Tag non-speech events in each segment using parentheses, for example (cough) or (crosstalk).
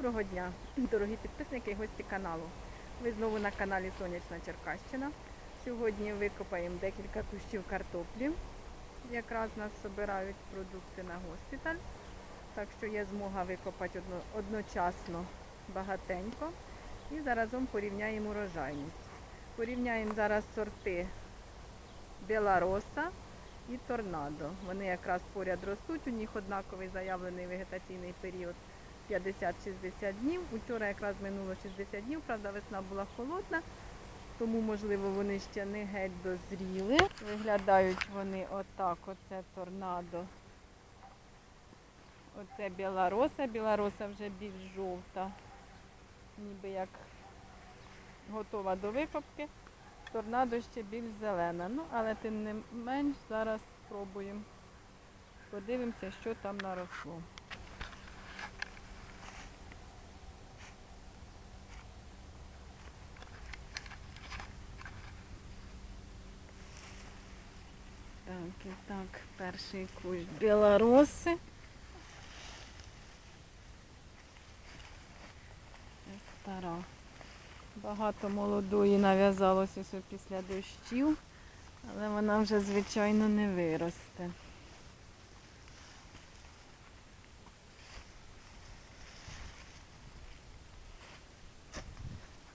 Доброго дня, дорогі підписники і гості каналу. Ви знову на каналі Сонячна Черкащина. Сьогодні викопаємо декілька кущів картоплі. Якраз нас збирають продукти на госпіталь. Так що є змога викопати одночасно багатенько. І заразом порівняємо урожайність. Порівняємо зараз сорти Белароса і Торнадо. Вони якраз поряд ростуть, у них однаковий заявлений вегетаційний період 50-60 днів. Учора якраз минуло 60 днів, правда, весна була холодна, тому, можливо, вони ще не геть дозріли. Виглядають вони отак, оце торнадо. Оце білороса, білороса вже більш жовта, ніби як готова до викопки. Торнадо ще більш зелена. Ну, але тим не менш зараз спробуємо. Подивимося, що там наросло. Так, перший кущ білороси. Стара. Багато молодої нав'язалося після дощів, але вона вже, звичайно, не виросте.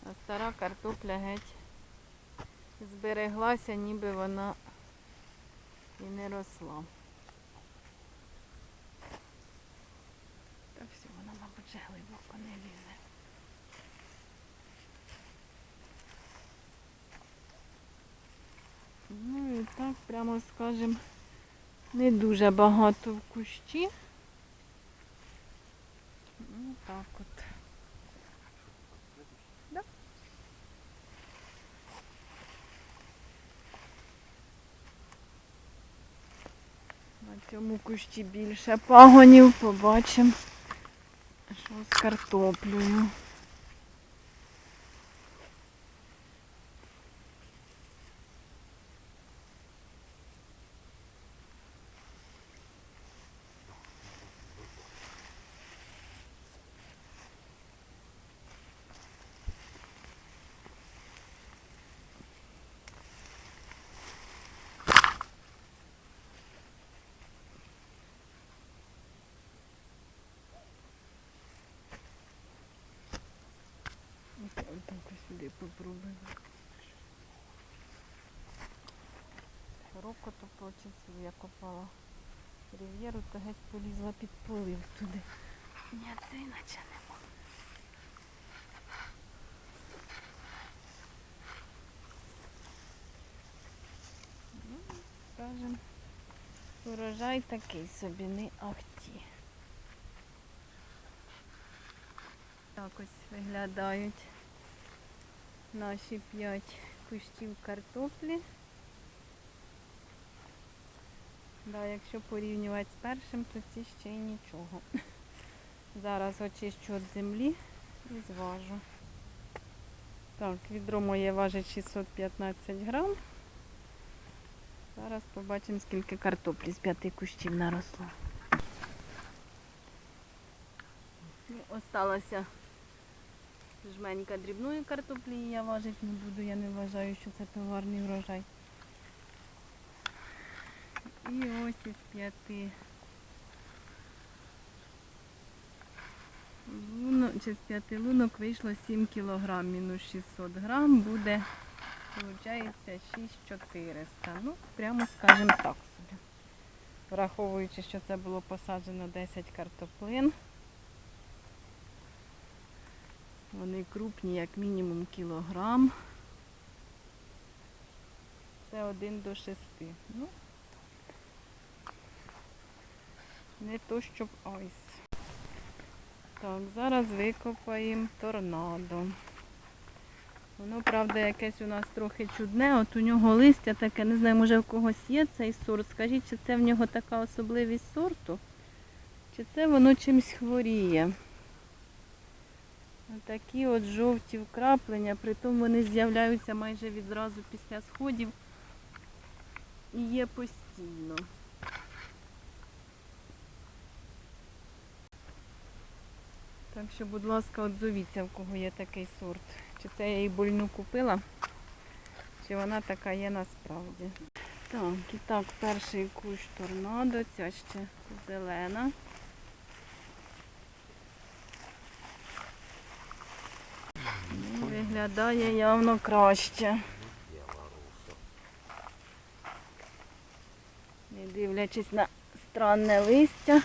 А стара картопля геть збереглася, ніби вона і не росла. Та все, вона, мабуть, вже глибоко не лізе. Ну і так, прямо скажем, не дуже багато в кущі. Ну так от. Цьому кущі більше пагонів, побачимо, що з картоплею. Так сюди попробуємо. Широко то прочистив, я копала рив'єру, то геть полізла під полив туди. Ні, це іначе нема. Ну, скажем, урожай такий собі не ахті. Так ось виглядають наші п'ять кущів картоплі. Да, якщо порівнювати з першим, то ці ще й нічого. (laughs) Зараз очищу від землі і зважу. Так, відро моє важить 615 грам. Зараз побачимо, скільки картоплі з п'яти кущів наросло. Осталося жменька дрібної картоплі, я важити не буду, я не вважаю, що це товарний врожай. І ось із п'яти лунок, чи з п'яти лунок вийшло 7 кг мінус 600 грам, буде, виходить, 6400. Ну, прямо скажемо так собі. Враховуючи, що це було посаджено 10 картоплин. Вони крупні, як мінімум кілограм. Це один до шести. Ну, не то, щоб айс. Так, зараз викопаємо торнадо. Воно, правда, якесь у нас трохи чудне. От у нього листя таке, не знаю, може в когось є цей сорт. Скажіть, чи це в нього така особливість сорту? Чи це воно чимось хворіє? Такі от жовті вкраплення, притом вони з'являються майже відразу після сходів і є постійно. Так що, будь ласка, отзовіться, в кого є такий сорт. Чи це я її больну купила, чи вона така є насправді. Так, і так, перший кущ торнадо, ця ще зелена. Ну, Виглядає явно краще. Не дивлячись на странне листя.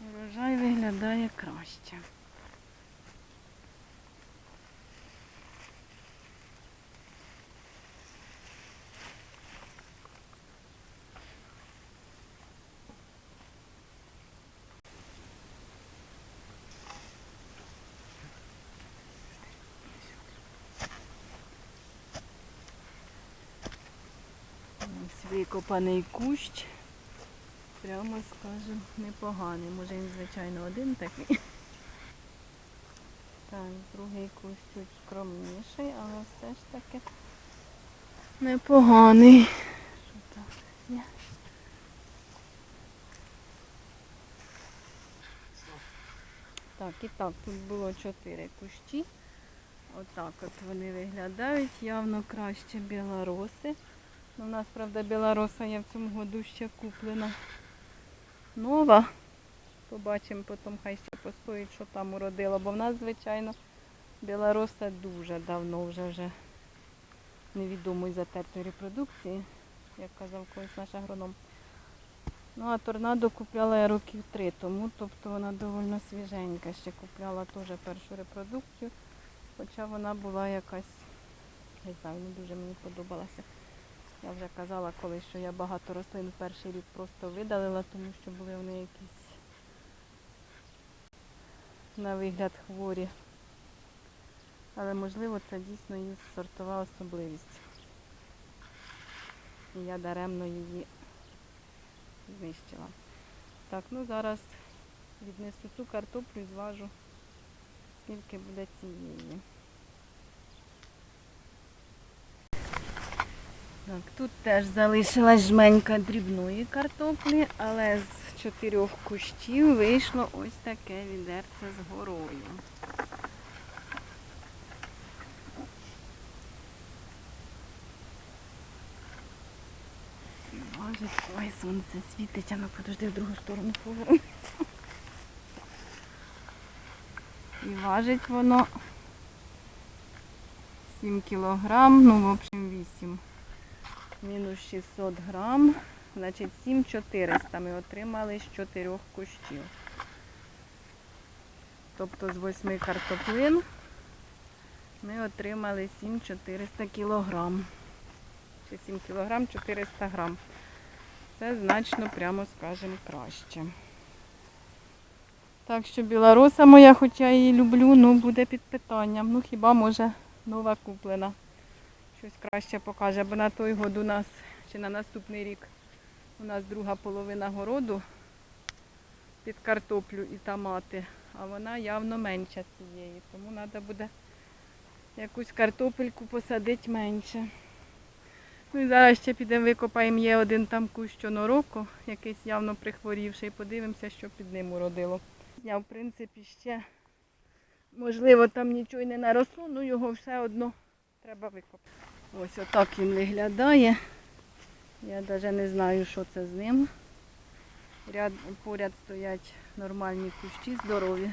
Урожай виглядає краще. Ось викопаний кущ. Прямо скажу, непоганий. Може він, звичайно, один такий. (laughs) Так, другий кущ чуть скромніший, але все ж таки непоганий. Що там? Так, і так, тут було чотири кущі. Отак от вони виглядають. Явно краще білороси. Ну, У нас, правда, білороса я в цьому году ще куплена нова. Побачимо потім, хай ще постоїть, що там уродило. Бо в нас, звичайно, білороса дуже давно вже вже невідомої затертої репродукції, як казав колись наш агроном. Ну, а торнадо купляла я років три тому, тобто вона доволі свіженька. Ще купляла теж першу репродукцію, хоча вона була якась, не знаю, не дуже мені подобалася. Я вже казала колись, що я багато рослин в перший рік просто видалила, тому що були вони якісь на вигляд хворі. Але можливо це дійсно її сортова особливість. І я даремно її знищила. Так, ну зараз віднесу ту картоплю і зважу, скільки буде цієї. Так, тут теж залишилась жменька дрібної картоплі, але з чотирьох кущів вийшло ось таке відерце з горою. Боже, ой, сонце світить, а ну подожди в другу сторону поверну. І важить воно 7 кілограм, ну, в общем, 8 мінус 600 грам, значить 7400 ми отримали з 4 кущів. Тобто з 8 картоплин ми отримали 7400 кілограм. Чи 7 кілограм 400 грам. Це значно, прямо скажемо, краще. Так що білоруса моя, хоча я її люблю, ну буде під питанням. Ну хіба може нова куплена щось краще покаже, бо на той год у нас, чи на наступний рік, у нас друга половина городу під картоплю і томати, а вона явно менша цієї, тому треба буде якусь картопельку посадити менше. Ну і зараз ще підемо викопаємо, є один там кущ чонороку, якийсь явно прихворівший, подивимося, що під ним уродило. Я, в принципі, ще, можливо, там нічого й не наросло, ну його все одно треба викопати. Ось отак він виглядає. Я навіть не знаю, що це з ним. Ряд, поряд стоять нормальні кущі, здорові.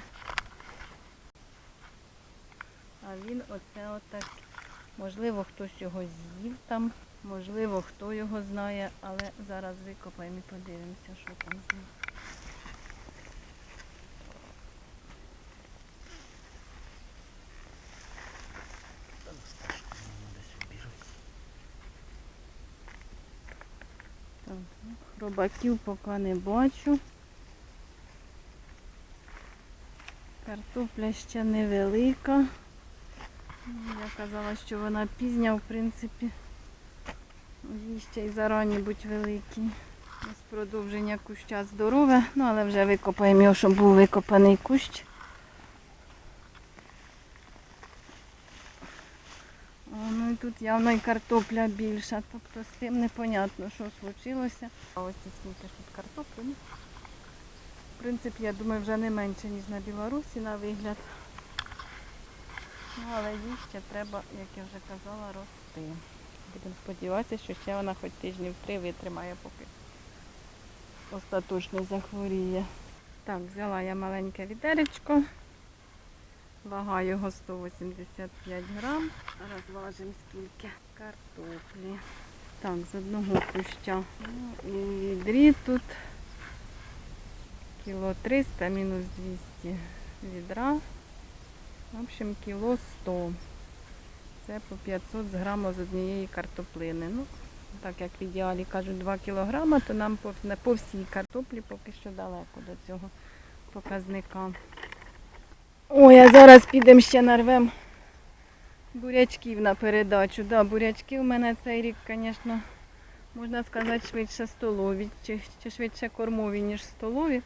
А він оце отак. Можливо, хтось його з'їв там, можливо, хто його знає, але зараз викопаємо і подивимося, що там з ним. Так, ну, поки не бачу. Картопля ще невелика. Ну, Я казала, що вона пізня, в принципі. Їй ще й зарані будь великі. Ось продовження куща здорове, ну але вже викопаємо його, щоб був викопаний кущ. О, ну Ну і тут явно і картопля більша, тобто з тим непонятно, що случилося. А ось скільки ж тут картоплі. В принципі, я думаю, вже не менше, ніж на Білорусі на вигляд. Ну, але їй ще треба, як я вже казала, рости. Будемо сподіватися, що ще вона хоч тижнів три витримає, поки остаточно захворіє. Так, взяла я маленьке відеречко. Вага його 185 грам. Зараз важимо скільки картоплі. Так, з одного куща. Ну, і відрі тут кіло 300 мінус 200 відра. В общем, кіло 100. Це по 500 з грама з однієї картоплини. Ну, так як в ідеалі кажуть 2 кілограма, то нам по, по всій картоплі поки що далеко до цього показника. Ой, а зараз підемо ще нарвем бурячків на передачу. Да, бурячки у мене цей рік, звісно, можна сказати, швидше столові, чи, чи швидше кормові, ніж столові.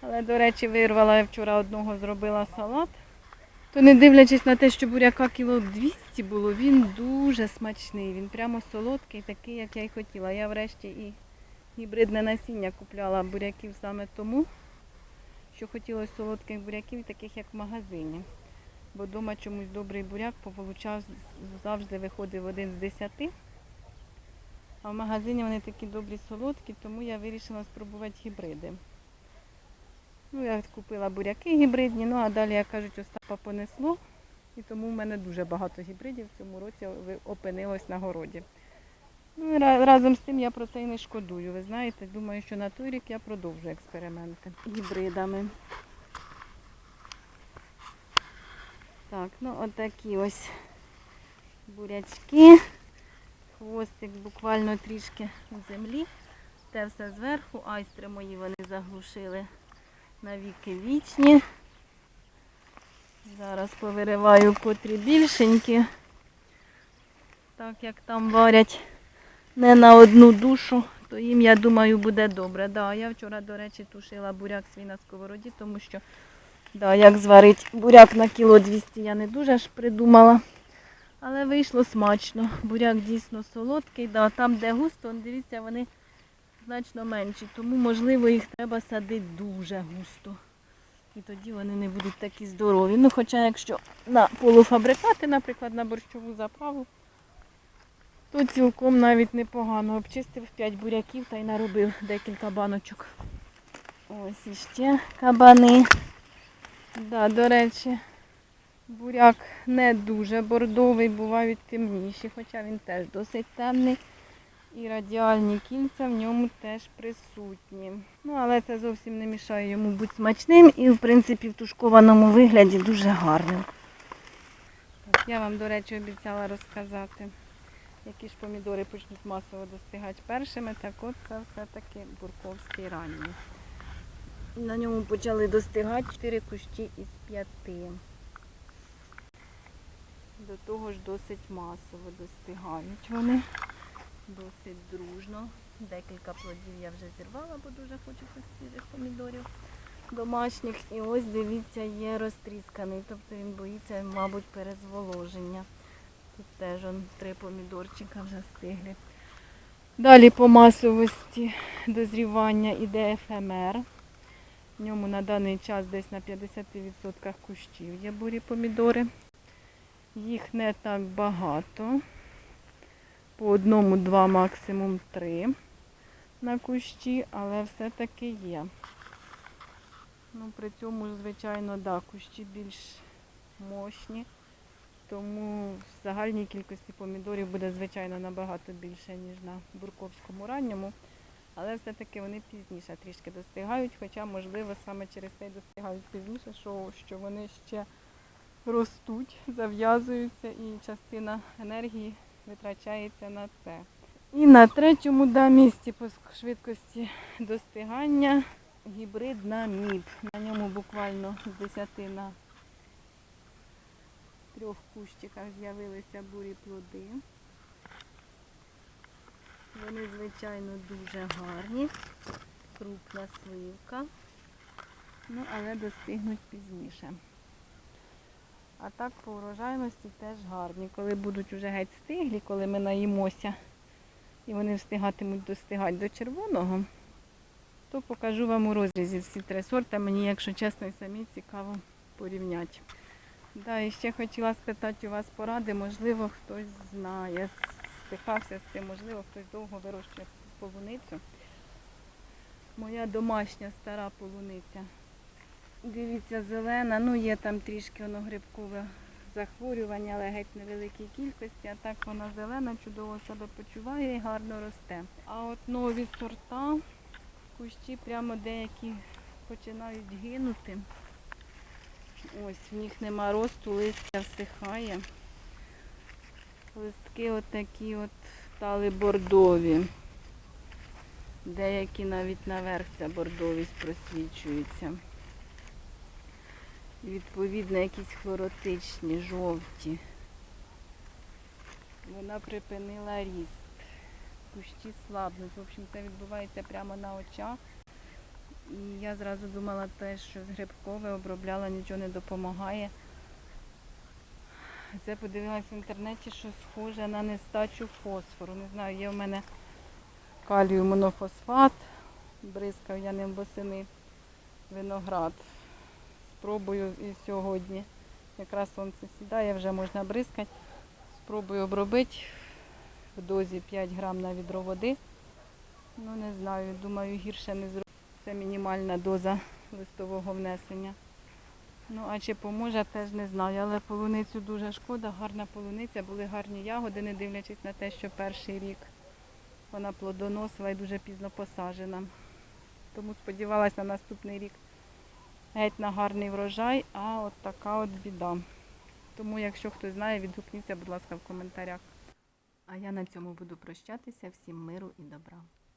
Але, до речі, вирвала я вчора одного, зробила салат. То не дивлячись на те, що буряка кіло 200 було, він дуже смачний. Він прямо солодкий, такий, як я й хотіла. Я врешті і гібридне насіння купляла буряків саме тому, що хотілося солодких буряків, таких як в магазині. Бо вдома чомусь добрий буряк получав, завжди виходив один з десяти. А в магазині вони такі добрі солодкі, тому я вирішила спробувати гібриди. Ну, я купила буряки гібридні, ну а далі, як кажуть, Остапа понесло. І тому в мене дуже багато гібридів в цьому році опинилось на городі. Ну, разом з тим я про це і не шкодую. Ви знаєте, думаю, що на той рік я продовжу експерименти гібридами. Так, ну отакі ось бурячки. Хвостик буквально трішки у землі. Те все зверху, айстри мої вони заглушили навіки вічні. Зараз повириваю котрі більшенькі. Так як там варять не на одну душу, то їм, я думаю, буде добре. Да, я вчора, до речі, тушила буряк свій на сковороді, тому що да, як зварить буряк на кіло 200 я не дуже ж придумала. Але вийшло смачно. Буряк дійсно солодкий. Да, там, де густо, дивіться, вони значно менші, тому можливо їх треба садити дуже густо. І тоді вони не будуть такі здорові. Ну, хоча якщо на полуфабрикати, наприклад, на борщову заправу, то цілком навіть непогано. Обчистив 5 буряків та й наробив декілька баночок. Ось іще кабани. Да, до речі, буряк не дуже бордовий, бувають темніші, хоча він теж досить темний. І радіальні кільця в ньому теж присутні. Ну, але це зовсім не мішає йому бути смачним і, в принципі, в тушкованому вигляді дуже гарним. Я вам, до речі, обіцяла розказати, які ж помідори почнуть масово достигати першими. Так от це все-таки бурковський ранній. На ньому почали достигати 4 кущі із 5. До того ж досить масово достигають вони досить дружно. Декілька плодів я вже зірвала, бо дуже хочеться свіжих помідорів домашніх. І ось дивіться, є розтрісканий, тобто він боїться, мабуть, перезволоження. Тут теж он, три помідорчика вже стиглі. Далі по масовості дозрівання іде ефемер. В ньому на даний час десь на 50% кущів є бурі помідори. Їх не так багато по одному, два, максимум три на кущі, але все-таки є. Ну, при цьому, звичайно, да, кущі більш мощні, тому в загальній кількості помідорів буде, звичайно, набагато більше, ніж на бурковському ранньому. Але все-таки вони пізніше трішки достигають, хоча, можливо, саме через те й достигають пізніше, що, що вони ще ростуть, зав'язуються і частина енергії витрачається на це. І на третьому да, місці по швидкості достигання гібрид на мід. На ньому буквально десятина трьох кущиках з'явилися бурі плоди. Вони, звичайно, дуже гарні, крупна сливка, ну, але достигнуть пізніше. А так по урожайності теж гарні. Коли будуть вже геть стиглі, коли ми наїмося, і вони встигатимуть достигати до червоного, то покажу вам у розрізі всі три сорти. Мені, якщо чесно, і самі цікаво порівняти. Да, і ще хотіла спитати у вас поради, можливо, хтось знає, стикався з цим, можливо, хтось довго вирощує полуницю. Моя домашня стара полуниця. Дивіться, зелена, ну є там трішки воно грибкове захворювання, але геть невеликій кількості, а так вона зелена, чудово себе почуває і гарно росте. А от нові сорта, кущі прямо деякі починають гинути. Ось в них нема росту, листя всихає. Листки отакі от стали бордові. Деякі навіть наверх ця бордовість просвічується. Відповідно якісь хлоротичні, жовті. Вона припинила ріст. Кущі слабнуть. В общем, це відбувається прямо на очах. І я зразу думала те, що грибкове обробляла, нічого не допомагає. Це подивилась в інтернеті, що схоже на нестачу фосфору. Не знаю, є в мене калію монофосфат. Бризкав я ним восени виноград. Спробую і сьогодні. Якраз сонце сідає, вже можна бризкати. Спробую обробити в дозі 5 грам на відро води. Ну не знаю, думаю, гірше не зроблю. Це мінімальна доза листового внесення. Ну, а чи поможе, теж не знаю. Але полуницю дуже шкода, гарна полуниця, були гарні ягоди, не дивлячись на те, що перший рік вона плодоносила і дуже пізно посаджена. Тому сподівалася на наступний рік геть на гарний врожай, а от така от біда. Тому, якщо хтось знає, відгукніться, будь ласка, в коментарях. А я на цьому буду прощатися. Всім миру і добра.